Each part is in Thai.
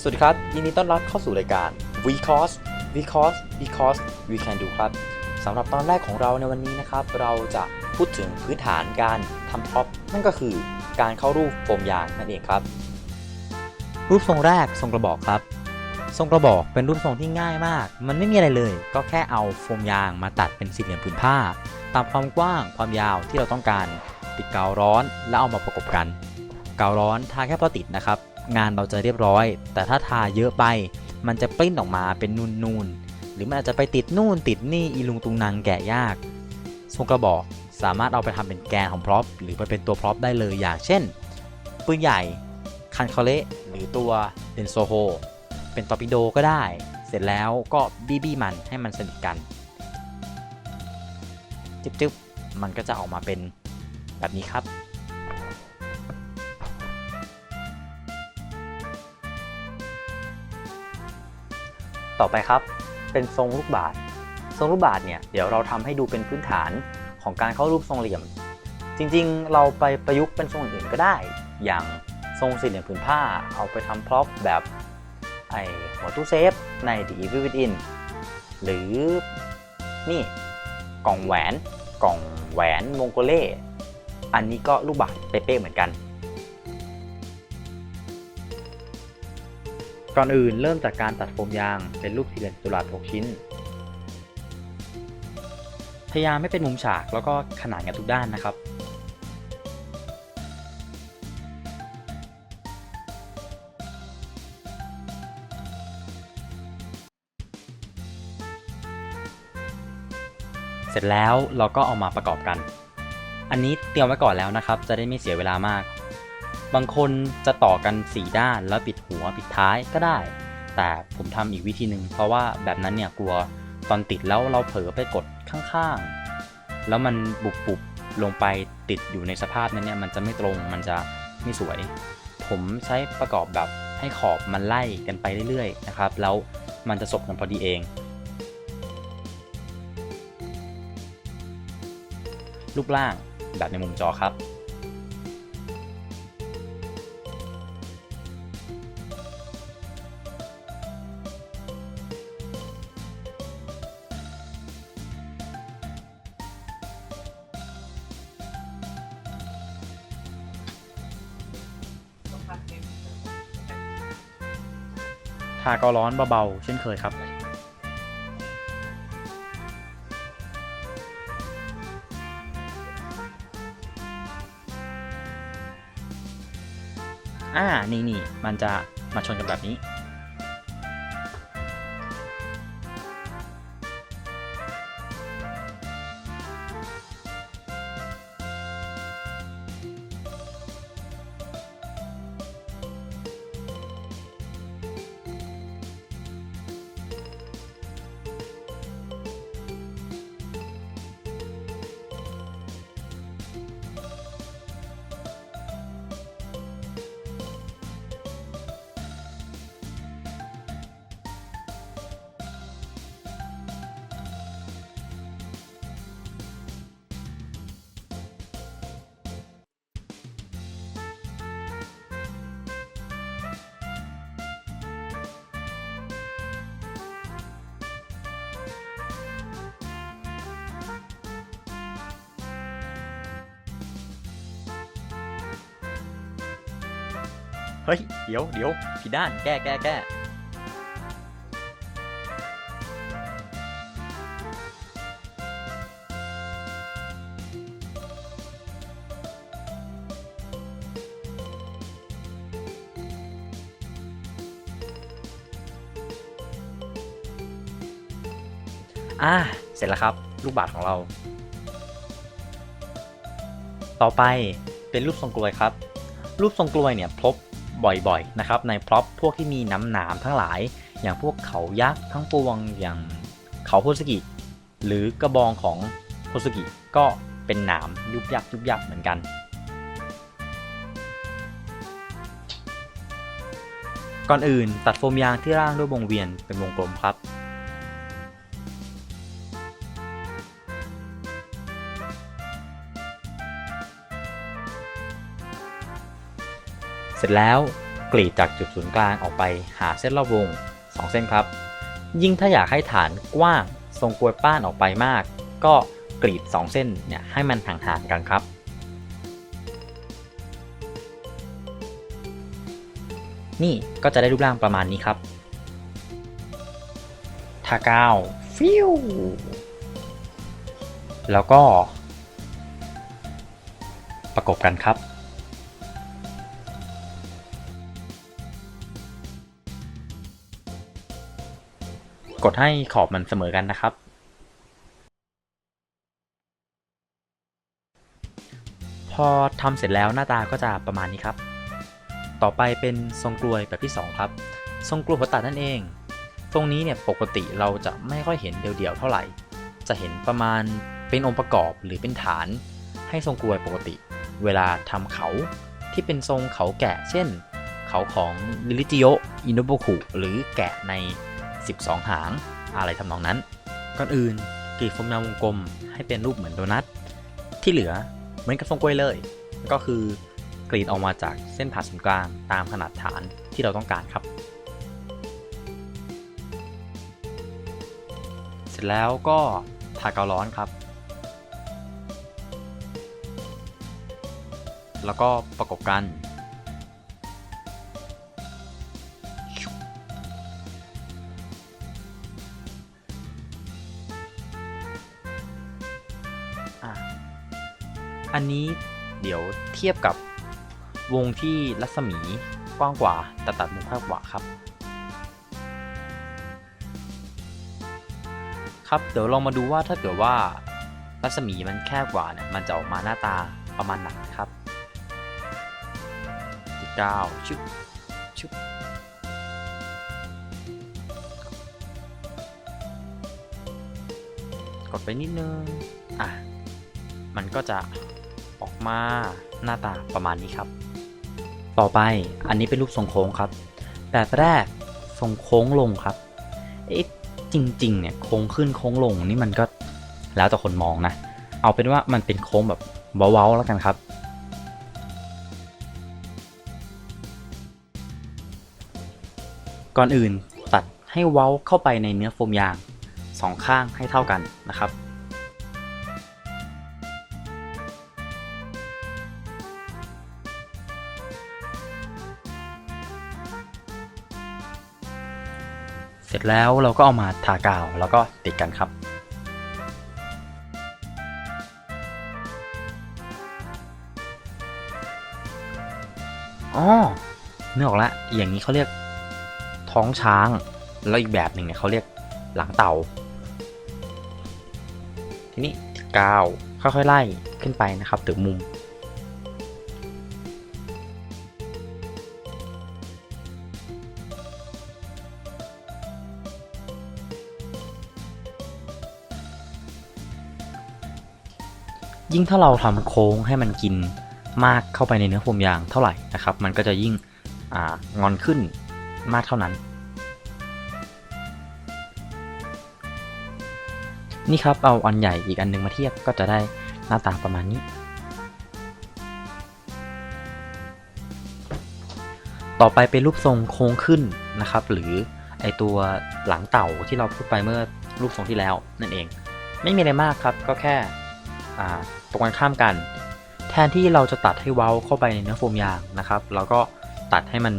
สวัสดีครับ ยินดีต้อนรับเข้าสู่รายการ Vcos Vcos Because We Can Do ครับสำหรับตอนแรกของเราในวันนี้นะครับ เราจะพูดถึงพื้นฐานการทำพ็อป นั่นก็คือการเข้ารูปโฟมยางนั่นเองครับ รูปทรงแรกทรงกระบอกครับ ทรงกระบอกเป็นรูปทรงที่ง่ายมาก มันไม่มีอะไรเลย ก็แค่เอาโฟมยางมาตัดเป็นสี่เหลี่ยมผืนผ้า ตามความกว้างความยาวที่เราต้องการติดกาวร้อนแล้วเอามาประกบกัน กาวร้อนทาแค่พอติดนะครับ งานเราจะเรียบร้อย แต่ถ้าทาเยอะไป มันจะปริ้นออกมาเป็นนูนๆ หรือมันอาจจะไปติดนู่นติดนี่อีลุงตุงนังแกะยากทรงกระบอกสามารถเอาไปทำเป็นแกนของพร็อพหรือไปเป็นตัวพร็อพได้เลยอย่างเช่น ปืนใหญ่คันคาเละหรือตัวเดนโซโฮเป็นตอร์ปิโดก็ได้ เสร็จแล้วก็บีบีมันให้มันสนิทกันจึ๊บๆมันก็จะออกมาเป็นแบบนี้ครับ ต่อไปครับ เป็นทรงลูกบาศก์ทรงลูกบาศก์เนี่ยเดี๋ยวเราทำให้ดูเป็นพื้นฐานของการเข้ารูปทรงเหลี่ยม จริงๆ เราไปประยุกต์เป็นทรงอื่นก็ได้ อย่างทรงสี่เหลี่ยมผืนผ้า เอาไปทำพร็อพแบบไอหัวตู้เซฟใน The Evil Within หรือนี่กล่องแหวนกล่องแหวนมงโกเล่ อันนี้ก็ลูกบาศก์เป๊ะๆเหมือนกัน ก่อนอื่นเริ่มจากการตัดโฟมยางเป็นรูปสี่เหลี่ยมจัตุรัส6ชิ้น พยายามไม่เป็นมุมฉากแล้วก็ขนานกันทุกด้านนะครับ เสร็จแล้วเราก็เอามาประกอบกัน อันนี้เตรียมไว้ก่อนแล้วนะครับ จะได้ไม่เสียเวลามาก บางคนจะต่อกัน 4 ด้านแล้วปิดหัวปิดท้ายก็ได้ แต่ผมทำอีกวิธีหนึ่งเพราะว่าแบบนั้นเนี่ยกลัวตอนติดแล้วเราเผลอไปกดข้างๆ แล้วมันบุบบุบๆลงไปติดอยู่ในสภาพนั้นเนี่ยมันจะไม่ตรงมันจะไม่สวย ผมใช้ประกอบแบบให้ขอบมันไล่กันไปเรื่อยๆนะครับ แล้วมันจะสบกันพอดีเอง รูปร่างแบบในมุมจอครับาก็ร้อนเบาๆ เช่นเคยครับ อ่า นี่นี่มันจะมาชนกันแบบนี้ เฮ้ย เดี๋ยวเดี๋ยวผิดด้าน แก้แก้แก้อ่า เสร็จแล้วครับ ลูกบาศก์ของเรา ต่อไปเป็นรูปทรงกลวยครับ รูปทรงกลวยเนี่ยพบ บ่อยๆนะครับในพร็อพพวกที่มีน้ำหนามทั้งหลาย อย่างพวกเขายักษ์ทั้งปวงอย่างเขาโพสกิ หรือกระบองของโพสกิก็เป็นหนามยุบยับยุบยับเหมือนกันก่อนอื่นตัดโฟมยางที่ร่างด้วยวงเวียนเป็นวงกลมครับ เสร็จแล้วกรีดจากจุดศูนย์กลางออกไปหาเส้นรอบวง 2 เส้นครับ ยิ่งถ้าอยากให้ฐานกว้างทรงกลวยป้านออกไปมาก ก็กรีด 2 เส้นเนี่ยให้มันห่างๆกันครับ นี่ก็จะได้รูปร่างประมาณนี้ครับทากาวฟิวแล้วก็ ประกบกันครับ กดให้ขอบมันเสมอกันนะครับ พอทำเสร็จแล้วหน้าตาก็จะประมาณนี้ครับ ต่อไปเป็นทรงกลวยแบบที่ 2 ครับ ทรงกลวยหัวตัดนั่นเอง ตรงนี้เนี่ยปกติเราจะไม่ค่อยเห็นเดี่ยวๆเท่าไหร่ จะเห็นประมาณเป็นองค์ประกอบหรือเป็นฐาน ให้ทรงกลวยปกติ เวลาทำเขาที่เป็นทรงเขาแกะ เช่น เขาของลิลิจิโออินโนโบคุหรือแกะใน 12 หาง อะไรทำนองนั้น ก่อนอื่นกรีดโฟมยางวงกลมให้เป็นรูปเหมือนโดนัท ที่เหลือเหมือนกับทรงกล้วยเลย ก็คือกรีดออกมาจากเส้นผ่าศูนย์กลางตามขนาดฐานที่เราต้องการครับ เสร็จแล้วก็ทากาวร้อนครับ แล้วก็ประกบกัน อันนี้เดี๋ยวเทียบกับวงที่รัศมีกว้างกว่าแต่ตัดมุมแคบกว่าครับ ครับเดี๋ยวลองมาดูว่าถ้าเกิดว่ารัศมีมันแคบกว่าเนี่ยมันจะออกมาหน้าตาประมาณไหนครับที่เก้าชุบชุบกดไปนิดนึง อะ มันก็จะ ออกมาหน้าตาประมาณนี้ครับ ต่อไปอันนี้เป็นรูปทรงโค้งครับ แบบแรกทรงโค้งลงครับเอ๊ะจริงๆเนี่ยโค้งขึ้นโค้งลงนี่มันก็แล้วแต่คนมองนะ เอาเป็นว่ามันเป็นโค้งแบบเว้าๆแล้วกันครับ ก่อนอื่นตัดให้เว้าเข้าไปในเนื้อโฟมยางสองข้างให้เท่ากันนะครับ เสร็จแล้วเราก็เอามาทากาวแล้วก็ติดกันครับ อ๋อนึกออกแล้วอย่างนี้เขาเรียกท้องช้าง แล้วอีกแบบหนึ่งเนี่ยเขาเรียกหลังเต่า ทีนี้กาวค่อยๆไล่ขึ้นไปนะครับถึงมุม ยิ่งถ้าเราทำโค้งให้มันกินมากเข้าไปในเนื้อโฟมยางเท่าไหร่นะครับ มันก็จะยิ่งองอนขึ้นมากเท่านั้น นี่ครับเอาอันใหญ่อีกอันหนึงมาเทียบก็จะได้หน้าตาประมาณนี้ ต่อไปเป็นรูปทรงโค้งขึ้นนะครับ หรือไอตัวหลังเต่าที่เราพูดไปเมื่อรูปทรงที่แล้วนั่นเอง ไม่มีอะไรมากครับก็แค่ ตรงกันข้ามกัน แทนที่เราจะตัดให้เว้าเข้าไปในเนื้อโฟมยางนะครับ เราก็ตัดให้มัน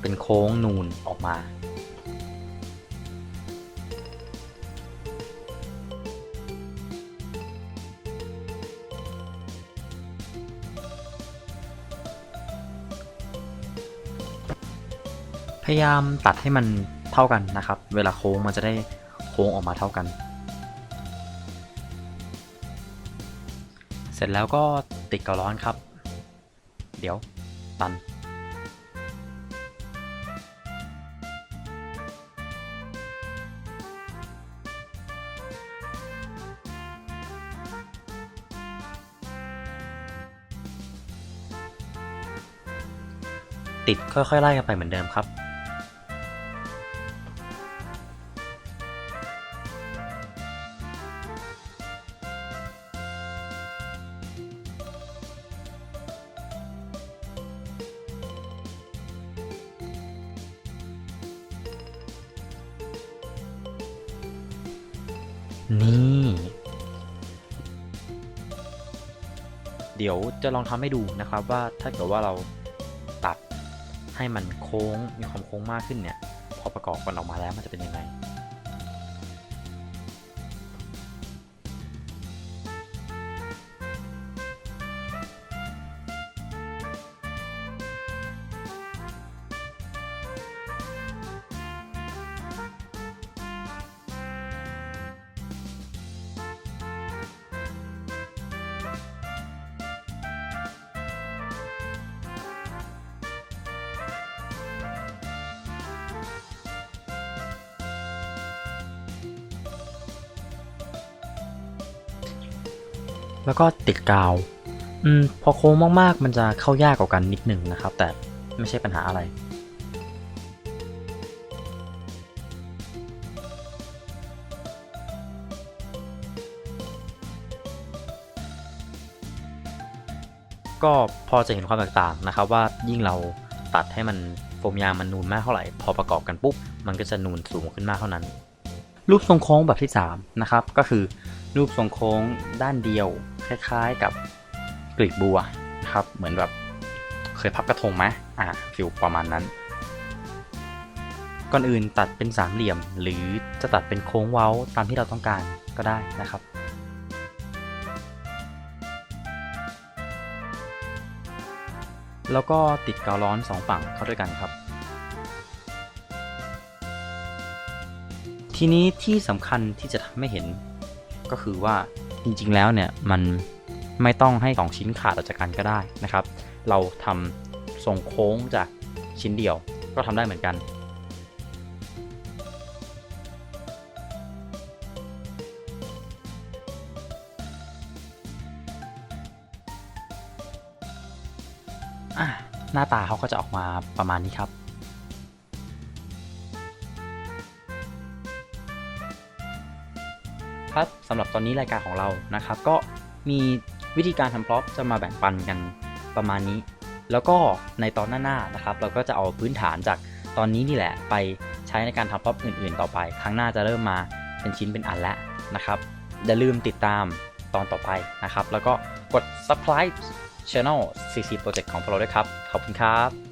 เป็นโค้งนูนออกมา พยายามตัดให้มันเท่ากันนะครับ เวลาโค้งมันจะได้โค้งออกมาเท่ากัน เสร็จแล้วก็ติดกาวร้อนครับ เดี๋ยวตัน ติดค่อยๆไล่กันไปเหมือนเดิมครับ นี่ เดี๋ยวจะลองทำให้ดูนะครับว่าถ้าเกิดว่าเราตัดให้มันโค้งมีความโค้งมากขึ้นเนี่ย พอประกอบกันออกมาแล้วมันจะเป็นยังไง แล้วก็ติดกาว อืม พอโค้งมากๆ มันจะเข้ายากกว่ากันนิดหนึ่งนะครับ แต่ไม่ใช่ปัญหาอะไร ก็พอจะเห็นความแตกต่างนะครับว่ายิ่งเราตัดให้มันโฟมยางมันนูนมากเท่าไหร่ พอประกอบกันปุ๊บ มันก็จะนูนสูงขึ้นมากเท่านั้น รูปทรงโค้งแบบที่ 3 นะครับ ก็คือรูปทรงโค้งด้านเดียว คล้ายๆกับกลีบบัวนะครับ เหมือนแบบเคยพับกระทงไหมอ่าฟิลประมาณนั้น ก่อนอื่นตัดเป็นสามเหลี่ยม หรือจะตัดเป็นโค้งเว้าตามที่เราต้องการก็ได้นะครับแล้วก็ติดกาวร้อนสองฝั่งเข้าด้วยกันครับ ทีนี้ที่สำคัญที่จะทำให้เห็น ก็คือว่า จริงๆแล้วเนี่ยมันไม่ต้องให้ 2 ชิ้นขาดออกจากกันก็ได้นะครับ เราทำทรงโค้งจากชิ้นเดียวก็ทำได้เหมือนกันอะหน้าตาเขาก็จะออกมาประมาณนี้ครับ ครับสำหรับตอนนี้รายการของเรานะครับ ก็มีวิธีการทำพร็อพจะมาแบ่งปันกันประมาณนี้ แล้วก็ในตอนหน้าๆนะครับ เราก็จะเอาพื้นฐานจากตอนนี้นี่แหละ ไปใช้ในการทำพร็อพอื่นๆ ต่อไป ครั้งหน้าจะเริ่มมาเป็นชิ้นเป็นอันแล้วนะครับอย่าลืมติดตามตอนต่อไปนะครับ แล้วก็กด subscribe channel CC Project ของพวกเราด้วยครับ ขอบคุณครับ